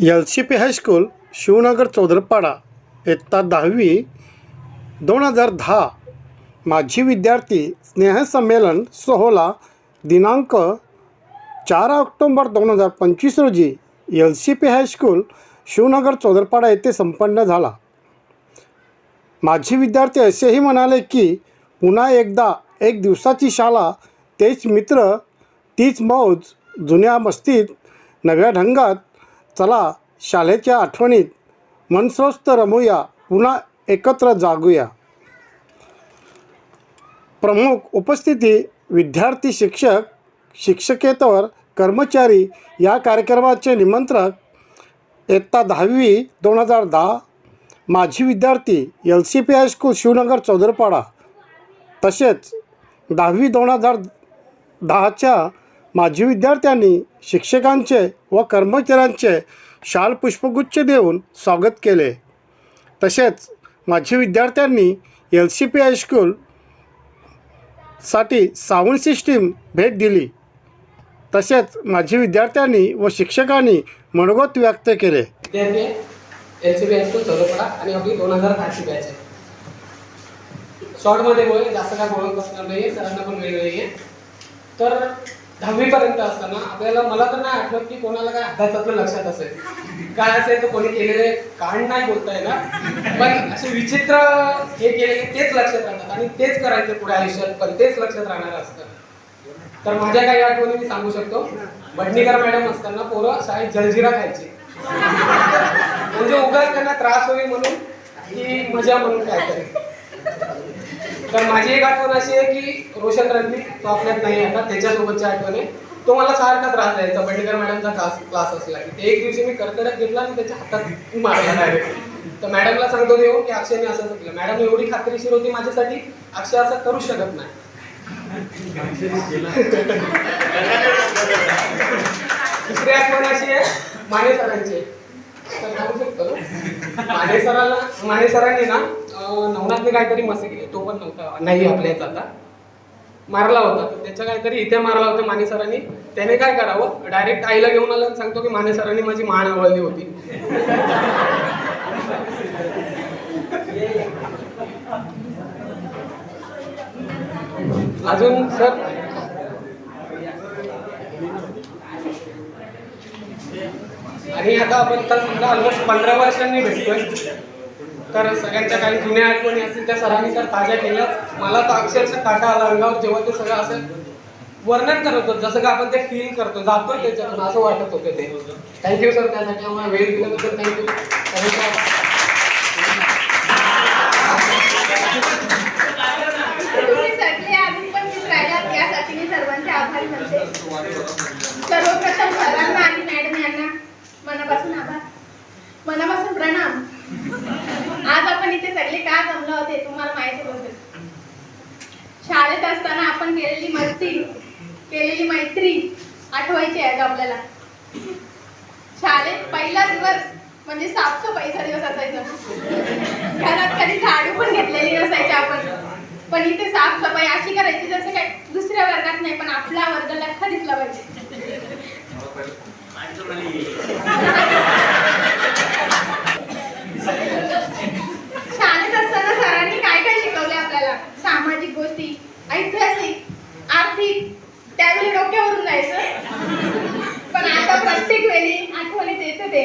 L C P high school Shivnagar Chaudharpada इयत्ता दहावी दोन हजार दहा. माझी विद्यार्थी स्नेहसंमेलन सोहळा दिनांक चार ऑक्टोंबर दोन हजार पंचवीस रोजी L C P high school Shivnagar Chaudharpada येथे संपन्न झाला. माझी विद्यार्थी असेही म्हणाले की पुन्हा एकदा एक दिवसाची शाळा तेच मित्र तीच मौज जुन्या मस्तीत नव्या ढंगात चला शाळेच्या आठवणीत मनस्वस्थ रमूया पुन्हा एकत्र जागूया. प्रमुख उपस्थिती विद्यार्थी शिक्षक शिक्षकेतर कर्मचारी या कार्यक्रमाचे निमंत्रक इयत्ता दहावी दोन हजार दहा माजी विद्यार्थी L C P high school Shivnagar Chaudharpada तसेच दहावी दोन हजार दहाच्या माजी विद्यार्थ्यांनी शिक्षकांचे व कर्मचाऱ्यांचे शाल पुष्पगुच्छ देऊन स्वागत केले. तसेच माजी विद्यार्थ्यांनी L C P high school साठी साऊंड सिस्टीम भेट दिली. तसेच माजी विद्यार्थ्यांनी व शिक्षकांनी मनोगत व्यक्त केले. विद्यार्थी L C B high school Chaudharpada आणि आपली दोन हजार दहाची बॅच आहे. शॉर्टमध्ये बोल जास्त काय बोलत बसणार नाही सरांना पण वेळ नाही आहे तर दहावीपर्यंत असताना आपल्याला मला तर नाही आठवत की कोणाला काय अभ्यासातलं लक्षात असेल. काय असेल तर कोणी केलेले कांड नाही बोलता येणार पण असे विचित्र हे केलेले तेच लक्षात राहतात आणि तेच करायचं पुढे आयुष्यात पण तेच लक्षात राहणार असतं. तर माझ्या काही आठवणी मी सांगू शकतो. भटणीकर मॅडम असताना पोरं शाळेत जलजिरा खायची. म्हणजे उगाच त्यांना त्रास होईल म्हणून की मजा म्हणून काय करेल तर माझी एक आठवण अशी आहे की रोशन रणजित तो आपल्यात नाही आता त्याच्यासोबतच्या आठवण. आहे तो मला सारखा त्रास द्यायचा बंडेकर मॅडमचा क्लास क्लास असला की. ते एक दिवशी मी कर्कडक घेतला आणि त्याच्या हातात मारला डायरेक्ट तर मॅडमला सांगतो देऊ की अक्षयने असं असं केलं मॅडम एवढी खात्रीशीर होती माझ्यासाठी अक्षय असं करू शकत नाही. दुसरी आठवण अशी आहे माने सरांची. तर सांगू शकतो ना? माने सरांना माने सरांनी ना अं, नवनाथने काहीतरी मसे केले. तो पण नव्हता. नाही आपल्याच आता. मारला होता. तर त्याच्या काहीतरी इथे मारला होता माने सरांनी त्याने काय करावं? डायरेक्ट आईला घेऊन आलं सांगतो की माने सरांनी माझी मान आवडली होती. अजून सर? आणि आता आपण तर समजा ऑलमोस्ट पंधरा वर्षांनी भेटतोय. तर सगळ्यांच्या काही जुन्या आठवणी असतील त्या सरांनी तर ताज्या केल्या मला तर अक्षरशः काटा आला अंगावर जेव्हा ते सगळं असं वर्णन करत होतं जसं का आपण ते फील करतो जातोय त्याच्यातून असं वाटत होतं ते. थँक्यू सर त्यासाठी आम्हाला वेळ दिल्याबद्दल थँक्यू सर्वांचे आभार मानते सर्वप्रथम सरांना आणि मॅडम यांना मनापासून आभार. मनापासून प्रणाम. आज आपण इथे सगळे का जमलो होते तुम्हाला माहिती होते शाळेत असताना आपण केलेली मस्ती केलेली मैत्री आठवायची आहे आपल्याला. शाळेत पहिला दिवस म्हणजे साफसफाईचा दिवस असायचा. घरात कधी झाडू पण घेतलेली नसायची आपण. पण इथे साफसफाई अशी करायची जसं काय दुसऱ्या वर्गात नाही पण आपला वर्ग लख दिसला पाहिजे. शाळेत असताना सरांनी काय काय शिकवले आपल्याला? सामाजिक गोष्टी ऐतिहासिक आर्थिक त्यावेळी डोक्यावरून जायचं पण आता प्रत्येक वेळी आठवणीत येतं ते.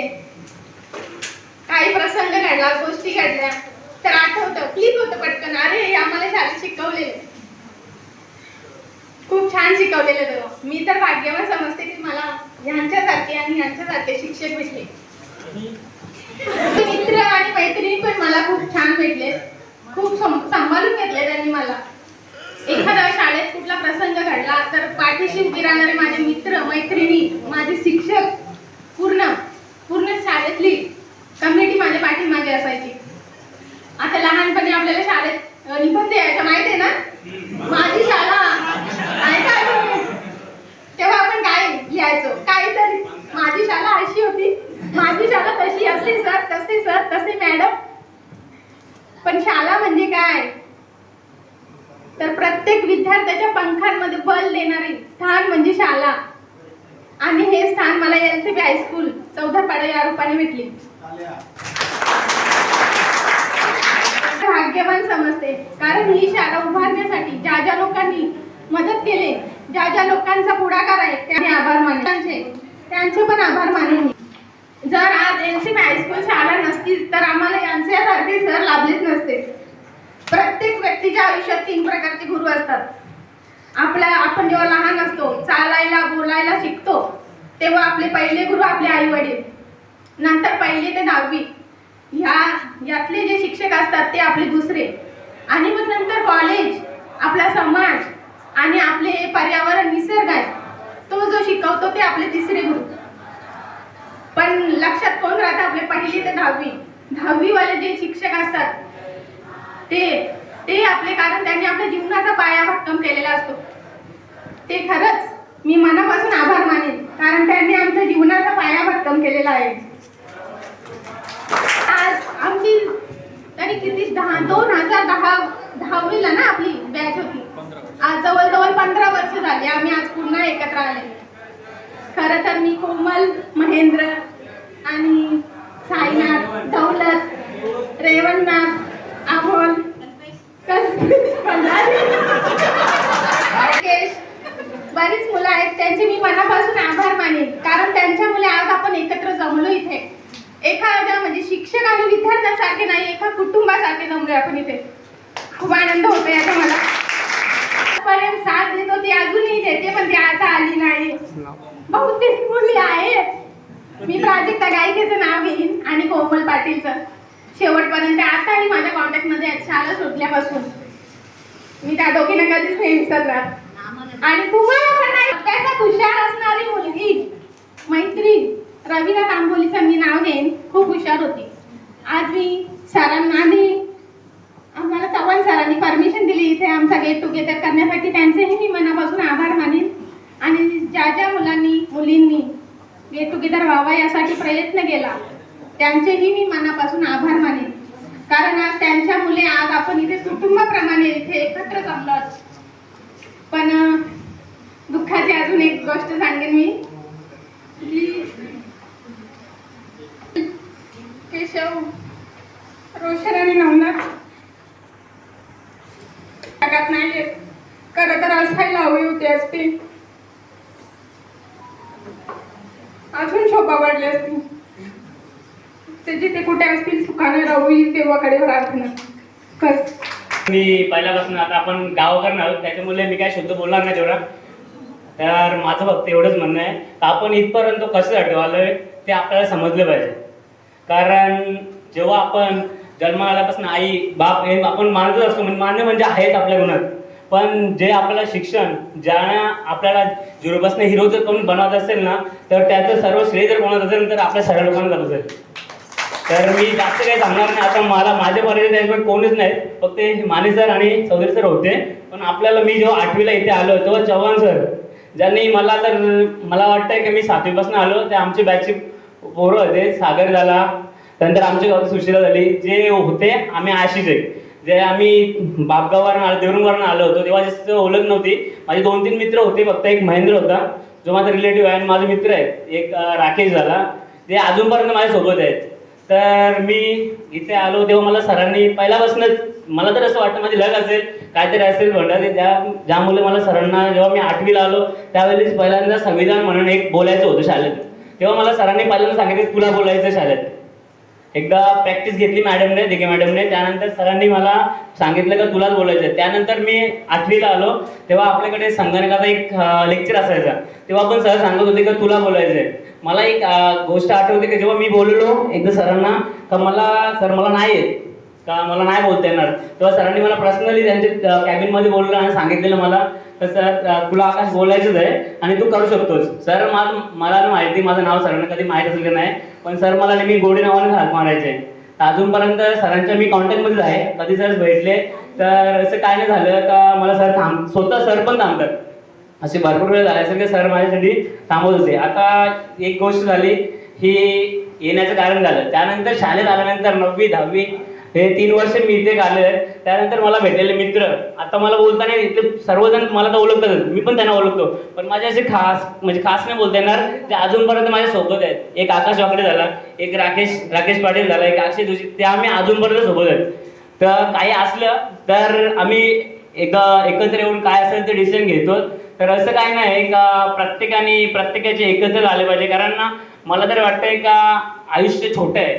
काही प्रसंग घडला गोष्टी घडल्या तर आठवतं क्लिक होतं पटकन. अरे हे आम्हाला शाळेत शिकवलेलं. खूप छान शिकवलेलं तेव्हा. मी तर भाग्यवान समजते की मला ह्यांच्यासारखे आणि ह्यांच्यासारखे शिक्षक भेटले. मित्र आणि मैत्रिणी पण मला खूप छान भेटले. खूप सांभाळून घेतले त्यांनी मला. एखादा शाळेत कुठला प्रसंग घडला तर पाठीशी उभी राहणारे माझे मित्र मैत्रिणी माझे शिक्षक पूर्ण पूर्ण शाळेतली कम्युनिटी माझ्या पाठीमागे असायची. आता लहानपणी आपल्याला शाळेत निबंध यायचा माहिती आहे ना? माझी शाळा काय काय तेव्हा आपण काय लिहायचो काहीतरी. माझी शाळा अशी होती. माझी शाळा तशी असे सर तसे सर तसे मॅडम पण शाळा म्हणजे काय? तर प्रत्येक विद्यार्थ्याच्या पंखांमध्ये बल देणारे स्थान म्हणजे शाळा. आणि हे स्थान मला L C B high school Chaudharpada या रूपाने भेटली. भाग्यवान समजते. कारण ही शाळा उभारण्यासाठी ज्या ज्या लोकांनी मदत केले ज्या ज्या लोकांचा पुढाकार आहे त्याने आभार मानले त्यांचे त्यांचे पण आभार माने जर आज एन सी हायस्कूल शाळा नसतीच तर आम्हाला यांच्यासारखे सर लाभलेच नसते. प्रत्येक व्यक्तीच्या आयुष्यात तीन प्रकारचे गुरु असतात. आपल्या आपण जेव्हा लहान असतो चालायला बोलायला शिकतो तेव्हा आपले पहिले गुरु आपले आई वडील नंतर पहिली ते दहावी. ह्या यातले जे शिक्षक असतात ते आपले दुसरे. आणि मग नंतर कॉलेज आपला समाज आणि आपले पर्यावरण निसर्ग आहे. तो जो शिकवतो ते आपले तिसरे गुरु. पण लक्षात कोण राहतं आपले पहिली ते दहावी? दहावीवाले जे शिक्षक असतात ते ते आपले कारण त्यांनी आपल्या जीवनाचा पाया भक्कम केलेला असतो. ते खरंच मी मनापासून आभार मानेन कारण त्यांनी आमच्या जीवनाचा पाया भक्कम केलेला आहे. आज आमची तरी किती दहा दोन हजार दहा दहावीला ना आपली बॅच होती आज जवळजवळ पंधरा वर्ष झाली आम्ही आज पुन्हा एकत्र आले. खरं तर मी कोमल महेंद्र आणि साईनाथ दौलत रेवणनाथ अमोल राकेश बरीच मुलं आहेत. त्यांचे मी मनापासून आभार मानेन. कारण त्यांच्यामुळे आज आपण एकत्र जमलो इथे. एखाद्या म्हणजे शिक्षक आणि विद्यार्थ्यांसारखे नाही एका कुटुंबासारखे जमलो आपण इथे. खूप आनंद होतो याचा मला. पर्यंत साथ देत होती अजूनही देते पण ती आता आली नाही. बहुतेक मुली आहेत. मी प्राजक्ता गायकेचं नाव घेईन आणि कोमल पाटीलचं. शेवटपर्यंत आताही माझ्या कॉन्टॅक्टमध्ये शाळा सुटल्यापासून. मी त्या दोघींना कधीच नाही विसरणार. आणि तुम्हाला पण नाही अभ्यासात हुशार असणारी मुलगी मैत्रीण रवीना तांबोलीचं मी नाव घेईन. खूप हुशार होती. आज मी सरांना आणि आम्हाला चव्हाण सरांनी परमिशन दिली इथे आमचा गेट टुगेदर करण्यासाठी. त्यांचेही मी मनापासून आभार मानेन. आणि ज्या ज्या मुलांनी मुलींनी गेट टुगेदर व्हावा यासाठी प्रयत्न केला त्यांचेही मी मनापासून आभार मानेन. कारण आज त्यांच्या मुले आज आपण इथे कुटुंबाप्रमाणे इथे एकत्र जमलो पण दुःखाची अजून एक गोष्ट सांगेन मी. केशव रोशन आणि नवनाथ जगात नाहीये आहेत खरं तर असायला हवी होती असती अजून शोभा वाढली असती. ते जिथे कुठे असतील सुखाने राहू येईल देवाकडे प्रार्थना. बस मी पहिल्यापासून आता आपण गावाकडनं आहोत त्याच्यामुळे मी काय शब्द बोलणार नाही तेवढा. तर माझं फक्त एवढंच म्हणणं आहे का आपण इथपर्यंत कसं आलोय ते आपल्याला समजलं पाहिजे. कारण जेव्हा आपण जन्माल्यापासून आई बाप हे आपण मानतच असतो. म्हणजे मान्य म्हणजे आहेच आपल्या गुणात पण जे आपल्याला शिक्षण ज्यानं आपल्याला झिरोपासून हिरो जर कोण बनवत असेल ना तर त्याचं सर्व श्रेय जर बनवत असेल तर आपल्या सर्व लोकांना जात असेल. तर मी जास्त काही सांगणार नाही. आता मला माझ्यापर्यंत त्याच्यामुळे कोणीच नाही. फक्त माने सर आणि चौधरी सर होते. पण आपल्याला मी जेव्हा आठवीला इथे आलो तेव्हा चव्हाण सर ज्यांनी मला तर मला वाटतंय की मी सातवीपासून आलो. ते आमची बॅचची पोरं होते. सागर झाला त्यानंतर आमच्या गावात सुशिला झाली. जे होते आम्ही आशिष. आहे जे आम्ही बापगाववरून आलो देवरुंगवरून आलो होतो तेव्हा जास्त ओळख नव्हती. माझे दोन तीन मित्र होते फक्त एक महेंद्र होता जो माझा रिलेटिव्ह आहे आणि माझे मित्र आहेत. एक राकेश झाला. ते अजूनपर्यंत माझ्यासोबत आहेत. तर मी इथे आलो तेव्हा मला सरांनी पहिल्यापासूनच मला तर असं वाटतं माझी लग असेल काहीतरी असेल म्हणतात ते त्या ज्यामुळे मला सरांना जेव्हा मी आठवीला आलो त्यावेळेस पहिल्यांदा संविधान म्हणून एक बोलायचं होतं शाळेत. तेव्हा मला सरांनी पहिल्यांदा सांगितलं तुला बोलायचं शाळेत. एकदा प्रॅक्टिस घेतली मॅडमने दिघे मॅडमने त्यानंतर सरांनी मला सांगितलं का तुलाच बोलायचं आहे त्यानंतर मी आठवीला आलो. तेव्हा आपल्याकडे संगणकाचा एक लेक्चर असायचा. तेव्हा पण सर सांगत होते का तुला बोलायचं आहे मला एक गोष्ट आठवते की? जेव्हा मी बोललो एकदा सरांना का मला सर मला नाही येत. का? मला नाही बोलता येणार. तेव्हा सरांनी मला पर्सनली त्यांच्या कॅबिनमध्ये बोललं आणि सांगितलेलं मला. तर सर तुला आकाश बोलायचंच आहे आणि तू करू शकतोस. सर माझं मला तर माहिती माझं नाव सरांना कधी माहीत असेल नाही. पण सर मला नेहमी गोडी नावाने हात मारायचे. अजूनपर्यंत सरांच्या मी कॉन्टॅक्टमध्येच आहे. कधी सर भेटले तर असं काय नाही झालं का मला सर थांब स्वतः सर पण थांबतात. असे भरपूर वेळ झाले असेल की सर माझ्यासाठी थांबत होते. आता एक गोष्ट झाली ही येण्याचं कारण झालं. त्यानंतर शाळेत आल्यानंतर नववी दहावी हे तीन वर्ष मी इथे आले त्यानंतर मला भेटलेले मित्र. आता मला बोलताना इथले सर्वजण मला तर ओळखतात. मी पण त्यांना ओळखतो. पण माझे असे खास म्हणजे खास नाही बोलता येणार. ते अजूनपर्यंत माझ्या सोबत आहेत. एक आकाश वाकडे झाला एक राकेश राकेश पाटील झाला एक अक्षय जोशी. ते आम्ही अजूनपर्यंत सोबत आहेत. तर काही असलं तर आम्ही एक एकत्र येऊन काय असेल ते डिसिजन घेतो. तर असं काय नाही का प्रत्येकाने प्रत्येकाचे एकत्र आले पाहिजे. कारण ना मला तरी वाटतंय का आयुष्य छोटं आहे.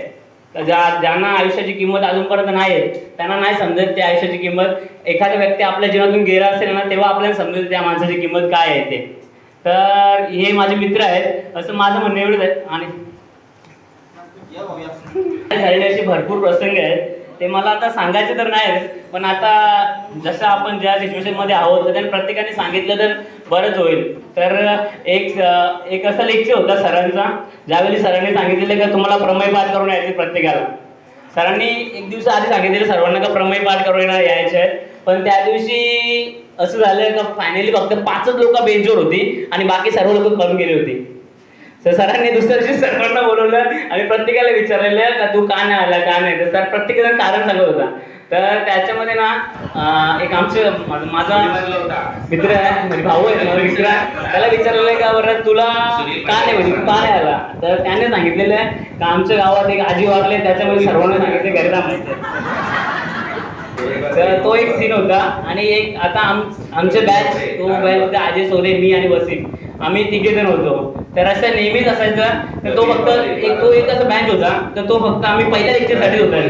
ज्या ज्यांना आयुष्याची किंमत अजूनपर्यंत नाही आहे त्यांना नाही समजत त्या आयुष्याची किंमत. एखादा व्यक्ती आपल्या जीवनातून गेला असेल ना तेव्हा आपल्याला समजेल त्या माणसाची किंमत काय आहे ते. तर हे माझे मित्र आहेत असं माझं म्हणणं एवढंच आहे. आणि झालेले असे भरपूर प्रसंग आहेत. ते मला आता सांगायचे तर नाही पण आता जसं आपण ज्या सिच्युएशनमध्ये आहोत त्याने प्रत्येकाने सांगितलं तर बरंच होईल. तर एक एक असा लेक्चर होता सरांचा ज्यावेळी सरांनी सांगितलेलं का तुम्हाला प्रमेय पाठ करून यायचे प्रत्येकाला. सरांनी एक दिवस आधी सांगितलेलं सर्वांना का प्रमेय पाठ करून येणार यायचे आहेत पण त्या दिवशी असं झालं का फायनली फक्त पाचच लोक बेंचवर होती आणि बाकी सर्व लोक करून गेली होती. तर सरांनी दुसऱ्या दिवशी सर्वांना बोलवलं आणि प्रत्येकाला विचारलेलं का तू का नाही आला का नाही? तर सर प्रत्येकजण कारण सांगत होता. तर त्याच्यामध्ये ना एक आमचं माझा मित्र आहे म्हणजे भाऊ आहे माझा मित्र आहे त्याला विचारलेलं आहे का बरं तुला का नाही म्हणजे तू का नाही आला? तर त्याने सांगितलेलं आहे का आमच्या गावात एक आजी वागले त्याच्यामध्ये सर्वांना सांगितले घरी थांबायचं तर तो एक सीन होता आणि एक आता आम आमचे बॅच तो बॅच होता सोने सोरे मी आणि वसीम आम्ही तिघे जण होतो. तर असं नेहमीच असायचं. तर तो फक्त एक तो एक असा बँच होता. तर तो फक्त आम्ही पहिल्या लेक्चरसाठी होता.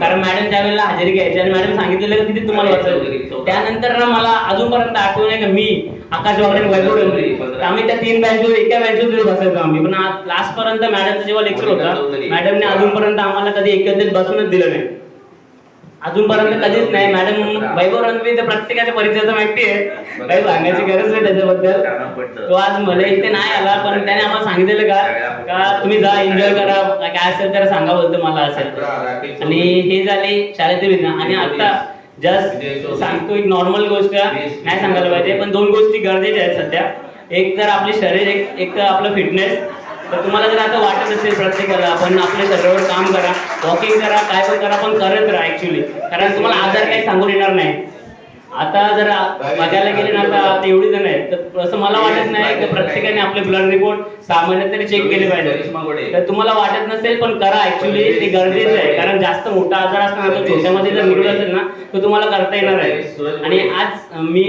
कारण मॅडम त्यावेळेला हजेरी घ्यायची आणि मॅडम सांगितलेलं की किती तुम्हाला वाचायचं त्यानंतर ना मला अजूनपर्यंत आठवण आहे का मी आकाश वागडे वैभव डोंगरे तर आम्ही त्या तीन बँचवर एका बँचवर बसायचो आम्ही. पण लास्ट पर्यंत मॅडमचा जेव्हा लेक्चर होता मॅडमने अजूनपर्यंत आम्हाला कधी एकत्रित बसूनच दिलं नाही. अजूनपर्यंत कधीच नाही. मॅडम वैभव रणवीर तर प्रत्येकाच्या परिचयाचा माहिती आहे. काही सांगायची गरज नाही त्याच्याबद्दल. तो आज मला इथे नाही आला पण त्याने आम्हाला सांगितलेलं का? का तुम्ही जा एन्जॉय करा. काय असेल तर सांगा बोलतो मला असेल आणि हे झाले शाळेतील विज्ञान आणि आता जस्ट सांगतो एक नॉर्मल गोष्ट. नाही सांगायला पाहिजे पण दोन गोष्टी गरजेच्या आहेत सध्या. एक तर आपले शरीर एक एक तर आपलं फिटनेस तर तुम्हाला जर आता वाटत असेल प्रत्येकाला आपण आपल्या शरीरावर काम करा वॉकिंग करा काय पण करा पण करत राहा ऍक्च्युली कारण तुम्हाला आजार काही सांगून येणार नाही. आता जर बघायला गेले ना आता आता एवढी जण आहेत. तर असं मला वाटत नाही की प्रत्येकाने आपले ब्लड रिपोर्ट सामान्य तरी चेक केले पाहिजे. तर तुम्हाला वाटत नसेल पण करा. ऍक्च्युली ते गरजेचं आहे. कारण जास्त मोठा आजार असणार तो छोट्यामध्ये जर निघून असेल ना तो तुम्हाला करता येणार आहे. आणि आज मी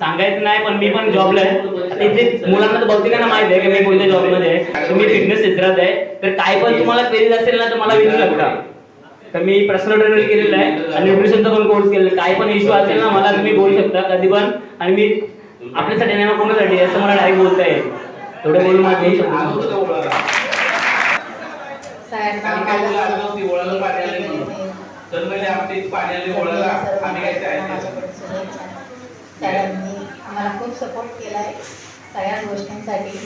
सांगायचं नाही पण मी पण जॉबला आहे. इथे मुलांना तर बहुतेकांना माहिती आहे की मी कोणत्या जॉबमध्ये आहे. तर मी फिटनेस क्षेत्रात आहे. तर काय पण तुम्हाला क्वेरीज असेल ना तर मला विचारू शकता तर मी पर्सनल ट्रेनर केलेलं आहे आणि न्यूट्रिशनचा पण कोर्स केलेला आहे. काय पण इश्यू असेल ना मला तुम्ही बोलू शकता. कधी पण. आणि मी आपल्यासाठी नाही मग कोणासाठी? असं मला डायरेक्ट बोलता येईल थोडं बोलून मला देऊ शकतो. म्हणजे सरांनी आम्हाला खूप सपोर्ट केला? आहे सगळ्या गोष्टींसाठी.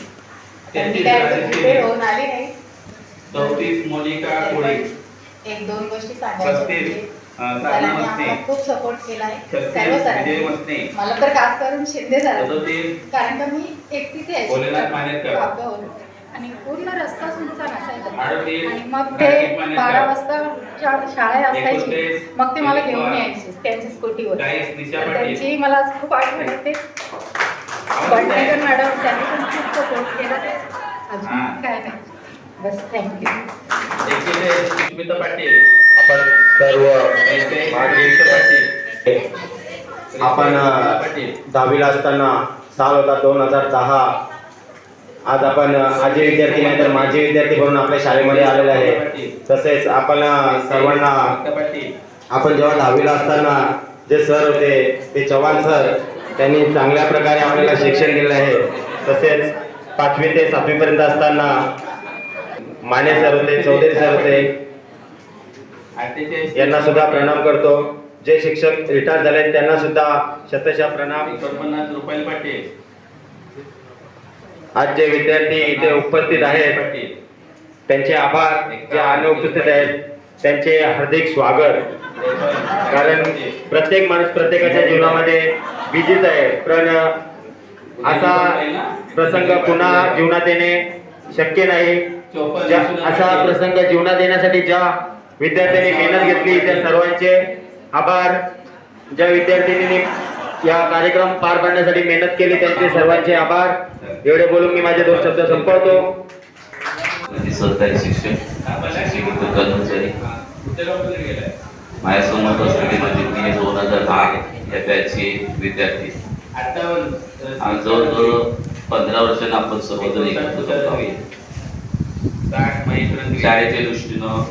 होऊन आली नाही. चौतीस मोनिका कोळी. एक दोन गोष्टी सांगायच्या खूप सपोर्ट केला आहे सर्व सरांनी. मला तर खास करून शिंदे सदोतीस कारण का मी एकटीच यायची. कापडावरून. आणि पूर्ण रस्ता सुनसान असायचा आणि मग ते. बारा वाजता शा- शाळा असायची. मग ते मला घेऊन. यायचे त्यांच्या स्कूटीवर. त्यांची मला खूप आठवण येते. भटनागर मॅडम त्यांनी पण खूप सपोर्ट केला. हा. अजून काय नाही. बस थँक्यू पाटील। आपण सर्व पाटील। दहावीला असताना साल होता दोन हजार दहा. आज आपण आजी विद्यार्थी नाही तर माजी विद्यार्थी म्हणून आपल्या शाळेमध्ये आलेले आहे. तसेच आपण सर्वांना आपण जेव्हा दहावीला असताना जे सर होते ते चव्हाण सर त्यांनी चांगल्या प्रकारे आपल्याला शिक्षण दिलं आहे. तसेच पाचवी ते सातवीपर्यंत असताना माने सर होते चौधरी सर होते. यांना सुद्धा प्रणाम करतो. जे शिक्षक रिटायर झाले त्यांना सुद्धा शतशः प्रणाम. पाटील. आज जे विद्यार्थी इथे उपस्थित आहेत त्यांचे आभार. जे अनुपस्थित आहेत त्यांचे हार्दिक स्वागत. कारण प्रत्येक माणूस प्रत्येकाच्या जीवनामध्ये बिझीच आहे. पण असा प्रसंग पुन्हा जीवनात येणे शक्य नाही. असा प्रसंग जीवनात येण्यासाठी ज्या विद्यार्थ्यांनी मेहनत घेतली त्या सर्वांचे आभार. ज्या विद्यार्थिनींनी या कार्यक्रम पार पाडण्यासाठी मेहनत केली त्यांचे सर्वांचे आभार. एवढे बोलून मी माझे दोन शब्द संपवतो. शिक्षक शिक्षक कर्मचारी. माझ्यासमोर पी दोन हजार दहा या बॅचचे विद्यार्थी. जवळजवळ पंधरा वर्षांना आपण सर्वजण एकत्र. शाळेच्या दृष्टीनं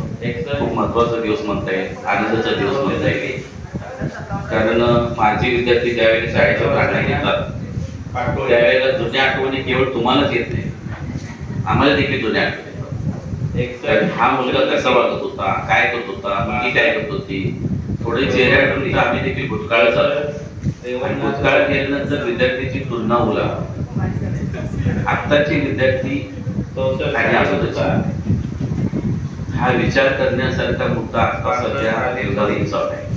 खूप महत्त्वाचा दिवस म्हणता येईल. आनंदाचा दिवस म्हणता येईल. कारण माझे विद्यार्थी ज्यावेळेला शाळेच्या प्रार्थना घेतात त्यावेळेला जुन्या आठवणी केवळ तुम्हालाच येत नाही. आम्हाला देखील जुन्या आठवणी हा मुलगा कसा वागत होता काय करत होता मुलगी काय करत होती थोडे चेहऱ्यावरून आम्ही देखील भूतकाळ आणि भूतकाळ गेल्यानंतर विद्यार्थ्याची तुलना मुला आत्ताचे विद्यार्थी. हा विचार करण्यासारखा मुद्दा आता सध्या चालू आहे.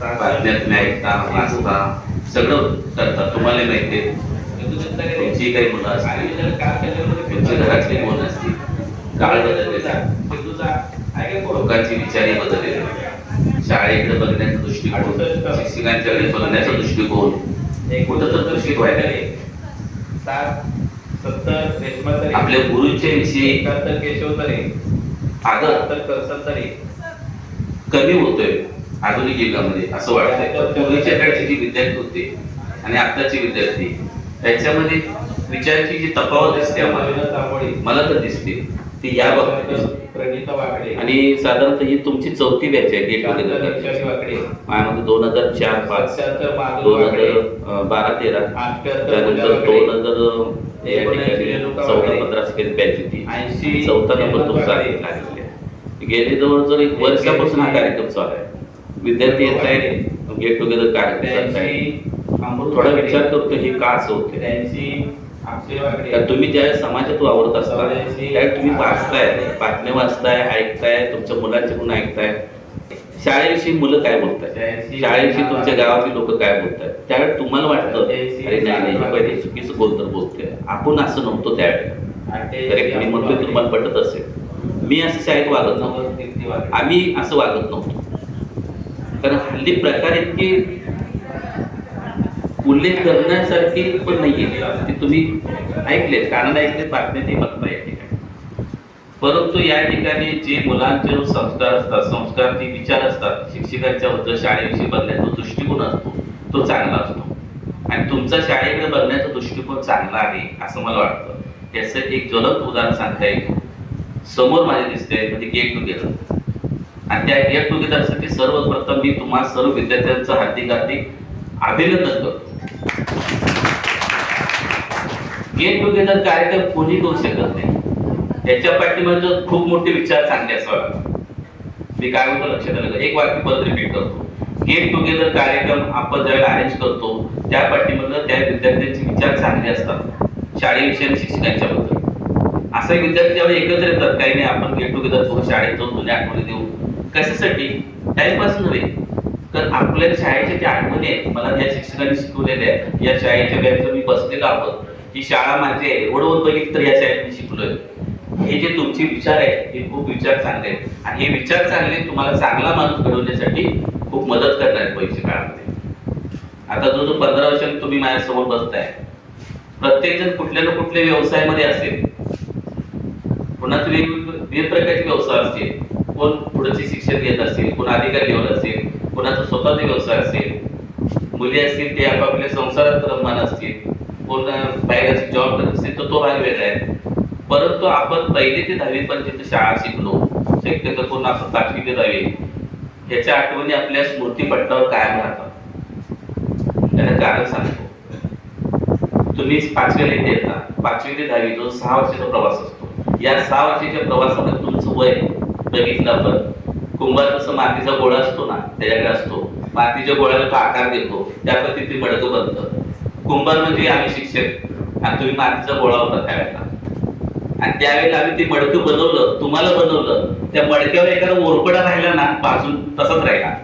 बातम्यात ऐकता वाचता सगळं करता. तुम्हाला माहिती तुमची काही मुलं असतील तुमच्या घरातली मुलं असतील काळ बदललेला. लोकांची विचारी बदललेली आहे. शाळेकडे बघण्याचा दृष्टिकोन शिक्षकांच्याकडे बघण्याचा दृष्टिकोन कुठं तर दूषित व्हायला आपल्या गुरुच्या विषयी. आदर कमी होतोय आधुनिक युगामध्ये असं वाटतंय. पूर्वीच्या काळचे जे विद्यार्थी होते आणि आताचे विद्यार्थी त्याच्यामध्ये विचाराची जी तफावत दिसते आम्हाला. मला तर दिसते. ती या बाबतीत दिसते. आणि साधारणतः ही तुमची चौथी बॅच आहे गेट माझ्यामध्ये दोन हजार चार पाच दोन हजार बारा तेरा. त्यानंतर दोन हजार चौदा पंधरा सेकंड बॅच होती चौथा नंबर तुमचा लागलेला. गेले जवळजवळ एक वर्षापासून हा कार्यक्रम चालू आहे. विद्यार्थी येत आहे गेट टुगेदर कार्यक्रम आहे थोडा विचार करतो हे का असं होते तुम्ही ज्या समाजात वावरत असता त्यावेळी तुम्ही वाचताय बातम्या वाचताय ऐकताय तुमच्या मुलांच्याकडून ऐकताय. शाळेविषयी मुलं काय बोलताय शाळेविषयी तुमच्या गावातील लोक काय बोलताय त्यावेळी तुम्हाला वाटतं अरे नाही नाही पहिले चुकीचं बोलतं बोलतोय. आपण असं नव्हतो त्यावेळी. करेक्ट मी म्हणतोय तुम्हाला पटत असेल. मी असं शाळेत वागत नव्हतो. आम्ही असं वागत नव्हतो. कारण हल्ली प्रकार इतके उल्लेख करण्यासारखी पण नाहीये. ते तुम्ही ऐकलेत कानाला ऐकलेत बातम्या ते बघता या ठिकाणी परंतु या ठिकाणी जे मुलांचे संस्कार असतात संस्कार जे विचार असतात शिक्षकांच्या बद्दल शाळेविषयी बघण्याचा दृष्टिकोन असतो तो चांगला असतो. आणि तुमचा शाळेकडे बघण्याचा दृष्टिकोन चांगला आहे असं मला वाटतं. याचं एक जलद उदाहरण सांगता येईल. समोर माझे दिसते म्हणजे गेट टुगेदर आणि त्या गेट टुगेदरसाठी सर्वप्रथम मी तुम्हा सर्व विद्यार्थ्यांचं हार्दिक हार्दिक अभिनंदन करतो. गेट टुगेदर कार्यक्रम कोणी करू शकत नाही. त्याच्या पाठीमागे खूप मोठे विचार चांगले असावे मी काय म्हणतो लक्षात आलं एक वाक्य परत रिपीट करतो. गेट टुगेदर कार्यक्रम आपण ज्यावेळेला अरेंज करतो त्या पाठीमध्ये त्या विद्यार्थ्यांचे विचार चांगले असतात. शाळेविषयी शिक्षकांच्या बद्दल. असे विद्यार्थी ज्यावेळी एकत्र येतात काही नाही आपण गेट टुगेदर करू शाळेत जाऊन जुन्या आठवणी देऊ. कशासाठी? टाइमपास नव्हे. तर आपल्या शाळेच्या ज्या आठवणी आहेत मला ज्या शिक्षकांनी शिकवलेल्या आहेत या शाळेच्या बॅचवर मी बसलेलो आहोत. ही शाळा माझी आहे. एवढं बघितलं तर या शाळेत मी शिकलोय. हे जे तुमचे विचार आहेत हे खूप विचार चांगले आहेत. आणि हे विचार चांगले तुम्हाला चांगला माणूस घडवण्यासाठी खूप मदत करणार आहेत भविष्य काळामध्ये. आता जो जो पंधरा वर्षांनी तुम्ही माझ्यासमोर बसताय प्रत्येक जण कुठल्या ना कुठल्या व्यवसायामध्ये असेल. कोणाचे वेगवेगळे प्रकारचे व्यवसाय असतील. कोण पुढचे शिक्षण घेत असेल कोण अधिकारी लेवल असेल कोणाचा स्वतःचा व्यवसाय असेल. मुली असतील ते आपापल्या संसारात रममान असतील. कोण बाहेर जॉब करत असेल तर तो भाग वेगळा आहे. परंतु आपण पहिले ते दहावी पर्यंत शाळा शिकलो. शक्यतो कोण असं पाचवी ते दहावी. याच्या आठवणी आपल्या स्मृतीपट्टावर कायम राहतात. त्याला कारण सांगतो. तुम्ही पाचवीला इथे येता. पाचवी ते दहावी जो सहा वर्षाचा प्रवास असतो. या सहा वर्षाच्या प्रवासामध्ये तुमचं वय बघितलं आपण. कुंभार जसं मातीचा गोळा असतो ना त्याच्याकडे असतो. मातीच्या गोळ्याला तो आकार देतो. त्या पद्धतीने मडकं बनतं. कुंभार म्हणजे आम्ही शिक्षक. आणि तुम्ही मातीचा गोळा होता त्यावेळेला. आणि त्यावेळेला आम्ही ते मडकं बनवलं तुम्हाला बनवलं त्या मडक्यावर एखादा ओरपडा राहिला ना बाजून तसाच राहिला.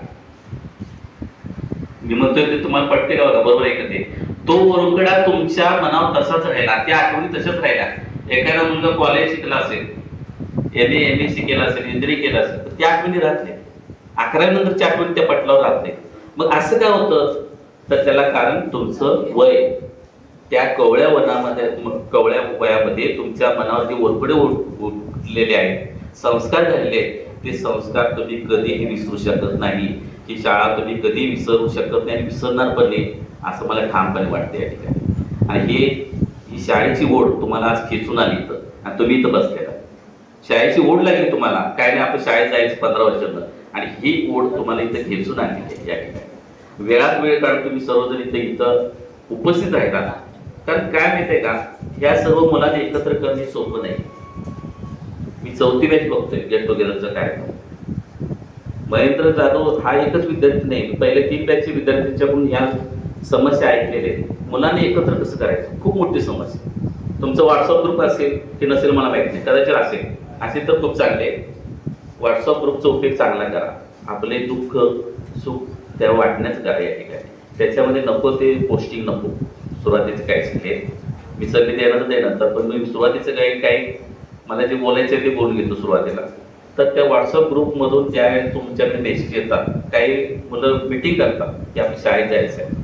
मी म्हणतोय ते तुम्हाला पटते का बघा? बरोबर आहे का ते? तो ओरकडा तुमच्या मनावर तसाच राहिला त्या आठवणी तशाच राहिल्या. एखादा मुलगा कॉलेज शिकला असेल M A M S C केलं असेल इंजिनिअरिंग केलं असेल तर त्या आठवणी राहत नाही अकरावी नंतरच्या आठवणी त्या पटलावर राहत नाही मग असं काय होतं? तर त्याला कारण तुमचं वय. त्या कवळ्या वनामध्ये कवळ्या वयामध्ये तुमच्या मनावर जे ओरपडे उठलेले आहेत संस्कार झालेले आहेत ते संस्कार तुम्ही कधीही विसरू शकत नाही. ही शाळा तुम्ही कधी विसरू शकत नाही आणि विसरणार पण नाही असं मला ठामपणे वाटते या ठिकाणी. आणि हे ही शाळेची ओढ तुम्हाला आज खेचून आली इथं. आणि तुम्ही इथं बसलेला. शाळेची ओढ लागली तुम्हाला. काय नाही आपण शाळेत जायचं पंधरा वर्षांना आणि ही ओढ तुम्हाला इथं खेचून आणली या ठिकाणी. वेळात वेळ काढून तुम्ही सर्वजण इथं इथं उपस्थित राहिला. कारण काय माहितीये का? ह्या सर्व मुलांना एकत्र करणे सोपं नाही. मी चौथी बॅच बघतोय गेट टुगेदरचा कार्यक्रम. महेंद्र जाधव हा एकच विद्यार्थी नाही पहिले तीन बॅचचे विद्यार्थ्यांच्याकडून ह्या समस्या ऐकलेल्या आहेत. मुलांना एकत्र कसं करायचं? खूप मोठी समस्या. तुमचं व्हॉट्सअप ग्रुप असेल की नसेल मला माहीत नाही. कदाचित असेल. असेल तर खूप चांगले व्हॉट्सअप ग्रुपचा उपयोग चांगला करा. आपले दुःख सुख त्या वाटण्याचं करा या ठिकाणी त्याच्यामध्ये नको ते पोस्टिंग नको. सुरुवातीचे काय शिकले मी सगळी देणार नाही नंतर पण मी सुरुवातीचं काही काही मला जे बोलायचं आहे ते बोलून घेतो सुरुवातीला. तर त्या व्हॉट्सअप ग्रुपमधून ज्या तुमच्याकडे मेसेज येतात. काही मुलं मिटिंग करतात की आपण शाळेत जायचं आहे.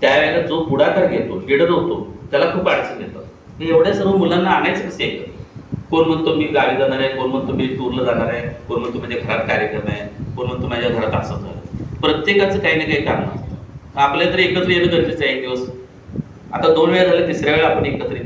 त्यावेळेला जो पुढाकार घेतो लिडर होतो त्याला खूप अडचण येतं. हे एवढ्या सर्व मुलांना आणायचं कसं एकत्र कोण म्हणतो मी गावी जाणार आहे कोण म्हणतो मी टूरला जाणार आहे कोण म्हणतो माझ्या घरात कार्यक्रम आहे कोण म्हणतो माझ्या घरात असं झालं प्रत्येकाचं काही ना काही कारण असतं. आपल्या तर एकत्र येणं गरजेचं आहे एक दिवस. आता दोन वेळा झाले तिसऱ्या वेळा आपण एकत्र येतो